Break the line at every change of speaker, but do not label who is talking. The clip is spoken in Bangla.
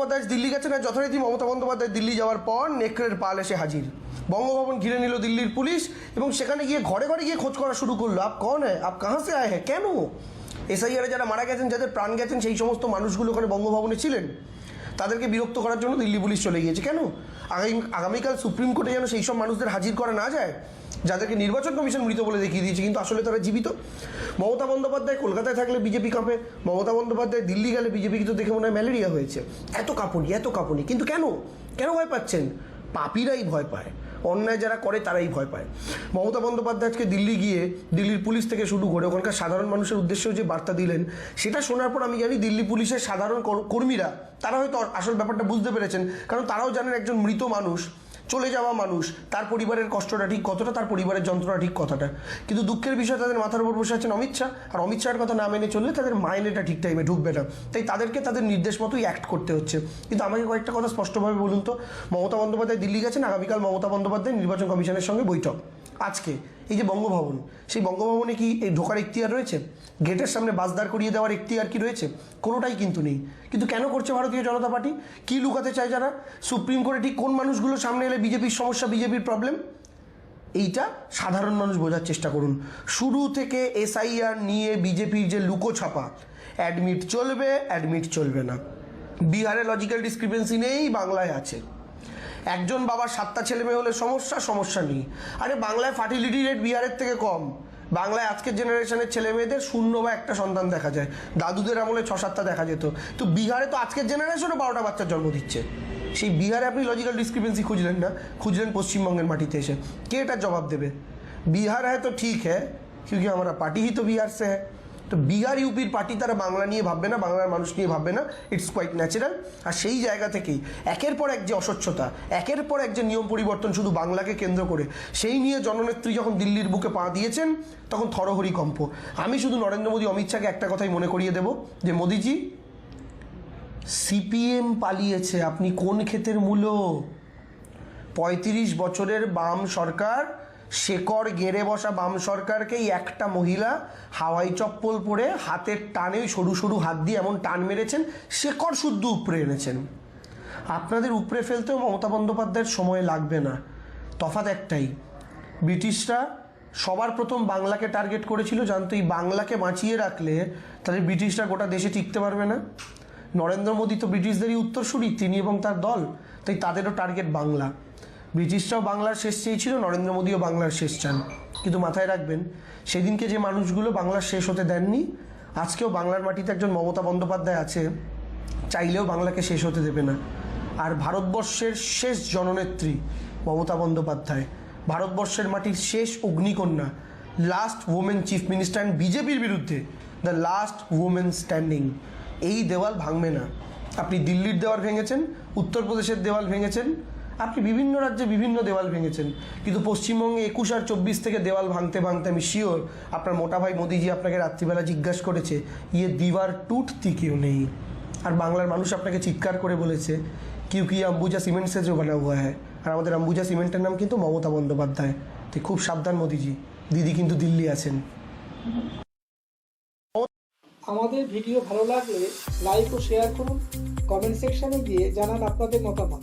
বন্দ্যোপাধ্যায় দিল্লি গেছেন আর যথারীতি মমতা বন্দ্যোপাধ্যায় দিল্লি যাওয়ার পর নেকড়ের পাল এসে হাজির। বঙ্গভবন ঘিরে নিল দিল্লির পুলিশ এবং সেখানে গিয়ে ঘরে ঘরে গিয়ে খোঁজ করা শুরু করল। আপ কন হ্যাঁ আপ কাহা সে আয় হ্যাঁ কেন? এসআইআরে যারা মারা গেছেন, যাদের প্রাণ গেছেন, সেই সমস্ত মানুষগুলো ওখানে বঙ্গভবনে ছিলেন। তাদেরকে বিরক্ত করার জন্য দিল্লি পুলিশ চলে গিয়েছে। কেন? আগামী, আগামীকাল সুপ্রিম কোর্টে যেন সেই সব মানুষদের হাজির করা না যায়, যাদেরকে নির্বাচন কমিশন মৃত বলে দেখিয়ে দিয়েছে, কিন্তু আসলে তারা জীবিত। মমতা বন্দ্যোপাধ্যায় কলকাতায় থাকলে বিজেপি কাঁপে, মমতা বন্দ্যোপাধ্যায় দিল্লি গেলে বিজেপি কিন্তু দেখে মনে হয় ম্যালেরিয়া হয়েছে। এত কাঁপুনি এত কাঁপুনি, কিন্তু কেন? কেন ভয় পাচ্ছেন? পাপিরাই ভয় পায়। অন্যায় যারা করে তারাই ভয় পায়। মমতা বন্দ্যোপাধ্যায় আজকে দিল্লি গিয়ে দিল্লির পুলিশ থেকে শুরু করে ওখানকার সাধারণ মানুষের উদ্দেশ্যেও যে বার্তা দিলেন, সেটা শোনার পর আমি জানি দিল্লি পুলিশের সাধারণ কর্মীরা, তারা হয়তো আসল ব্যাপারটা বুঝতে পেরেছেন। কারণ তারাও জানেন একজন মৃত মানুষ চলে যাওয়া মানুষ, তার পরিবারের কষ্টটা ঠিক কতটা, তার পরিবারের যন্ত্রণা ঠিক কথাটা কিন্তু দুঃখের বিষয় তাদের মাথার উপর বসে আছেন অমিত শাহ, আর অমিত শাহের কথা না মেনে চললে তাদের মাইনেটা ঠিক টাইমে ঢুকবে না। তাই তাদেরকে তাদের নির্দেশ মতোই অ্যাক্ট করতে হচ্ছে। কিন্তু আমাকে কয়েকটা কথা স্পষ্টভাবে বলুন তো। মমতা বন্দ্যোপাধ্যায় দিল্লি গেছেন, আগামীকাল মমতা বন্দ্যোপাধ্যায় নির্বাচন কমিশনের সঙ্গে বৈঠক। আজকে এই যে বঙ্গভবন, সেই বঙ্গভবনে কি এই ঢোকার এখতিয়ার রয়েছে? গেটের সামনে বাস দাঁড় করিয়ে দেওয়ার এখতিয়ার কি রয়েছে? কোনোটাই কিন্তু নেই। কিন্তু কেন করছে ভারতীয় জনতা পার্টি? কি লুকাতে চায় যারা? সুপ্রিম কোর্টে ঠিক কোন মানুষগুলো সামনে এলে বিজেপির সমস্যা, বিজেপির প্রবলেম এইটা সাধারণ মানুষ বোঝার চেষ্টা করুন। শুরু থেকে এসআইআর নিয়ে বিজেপির যে লুকোছাপা অ্যাডমিট চলবে অ্যাডমিট চলবে না। বিহারে লজিক্যাল ডিসক্রিপেন্সি নেই, বাংলায় আছে। একজন বাবার সাতটা ছেলে মেয়ে হলে সমস্যা সমস্যা নেই আরে বাংলায় ফার্টিলিটি রেট বিহারের থেকে কম বাংলায় আজকের জেনারেশনের ছেলে মেয়েদের শূন্য বা একটা সন্তান দেখা যায় দাদুদের আমলে ছ সাতটা দেখা যেত তো বিহারে তো আজকের জেনারেশনও বারোটা বাচ্চার জন্ম দিচ্ছে সেই বিহারে আপনি লজিক্যাল ডিসক্রিপেন্সি খুঁজলেন না খুঁজলেন পশ্চিমবঙ্গের মাটিতে এসে কে এটার জবাব দেবে বিহার হ্যাঁ তো ঠিক হ্যাঁ क्योंकि हमारा पार्टी ही तो बिहार से है তো বিহার ইউপির পার্টি তারা বাংলা নিয়ে ভাববে না, বাংলার মানুষ নিয়ে ভাববে না ইটস কোয়াইট ন্যাচারাল আর সেই জায়গা থেকেই একের পর এক যে অস্বচ্ছতা, একের পর এক যে নিয়ম পরিবর্তন শুধু বাংলাকে কেন্দ্র করে, সেই নিয়ে জননেত্রী যখন দিল্লির বুকে পা দিয়েছেন, তখন থরহরি কম্প। আমি শুধু নরেন্দ্র মোদী, অমিত শাহকে একটা কথাই মনে করিয়ে দেব, যে মোদিজি সিপিএম পালিয়েছে, আপনি কোন ক্ষেতের মূলো? পঁয়ত্রিশ বছরের বাম সরকার শেকড় গেড়ে বসা বাম সরকারকেই একটা মহিলা হাওয়াই চপ্পল পরে হাতের টানে সরু সরু হাত দিয়ে এমন টান মেরেছেন শেকড় শুদ্ধ উপরে এনেছেন। আপনাদের উপরে ফেলতেও মমতা বন্দ্যোপাধ্যায়ের সময় লাগবে না। তফাৎ একটাই, ব্রিটিশরা সবার প্রথম বাংলাকে টার্গেট করেছিল জানতো এই বাংলাকে বাঁচিয়ে রাখলে তাদের ব্রিটিশরা গোটা দেশে টিকতে পারবে না। নরেন্দ্র মোদী তো ব্রিটিশদেরই উত্তরসূরি, তিনি এবং তার দল, তাই তাদেরও টার্গেট বাংলা। ব্রিটিশরাও বাংলার শেষ চেয়েছিল, নরেন্দ্র মোদীও বাংলার শেষ চান। কিন্তু মাথায় রাখবেন, সেদিনকে যে মানুষগুলো বাংলার শেষ হতে দেননি, আজকেও বাংলার মাটিতে একজন মমতা বন্দ্যোপাধ্যায় আছে, চাইলেও বাংলাকে শেষ হতে দেবে না। আর ভারতবর্ষের শেষ জননেত্রী মমতা বন্দ্যোপাধ্যায়, ভারতবর্ষের মাটির শেষ অগ্নিকন্যা last women chief minister and বিজেপির বিরুদ্ধে দ্য লাস্ট ওমেন স্ট্যান্ডিং এই দেওয়াল ভাঙবে না। আপনি দিল্লির দেওয়াল ভেঙেছেন, উত্তরপ্রদেশের দেওয়াল ভেঙেছেন আপনি বিভিন্ন রাজ্যে বিভিন্ন দেওয়াল ভেঙেছেন। কিন্তু পশ্চিমবঙ্গে একুশ আর চব্বিশ থেকে দেওয়াল ভাঙতে ভাঙতে আমি শিওর আপনার মোটা ভাই মোদিজি আপনাকে রাত্রিবেলা জিজ্ঞাসা করেছে ইয়ে দিবার টুটতি কেউ নেই? আর বাংলার মানুষ আপনাকে চিৎকার করে বলেছে, কিউ কি অম্বুজা সিমেন্ট সে বানা হুয়া হ্যায়? আর আমাদের অম্বুজা সিমেন্টের নাম কিন্তু মমতা বন্দ্যোপাধ্যায়। তো খুব সাবধান মোদিজি, দিদি কিন্তু দিল্লি আছেন।
আমাদের ভিডিও ভালো লাগলে লাইক ও শেয়ার করুন কমেন্ট সেকশনে গিয়ে জানান আপনাদের মতামত।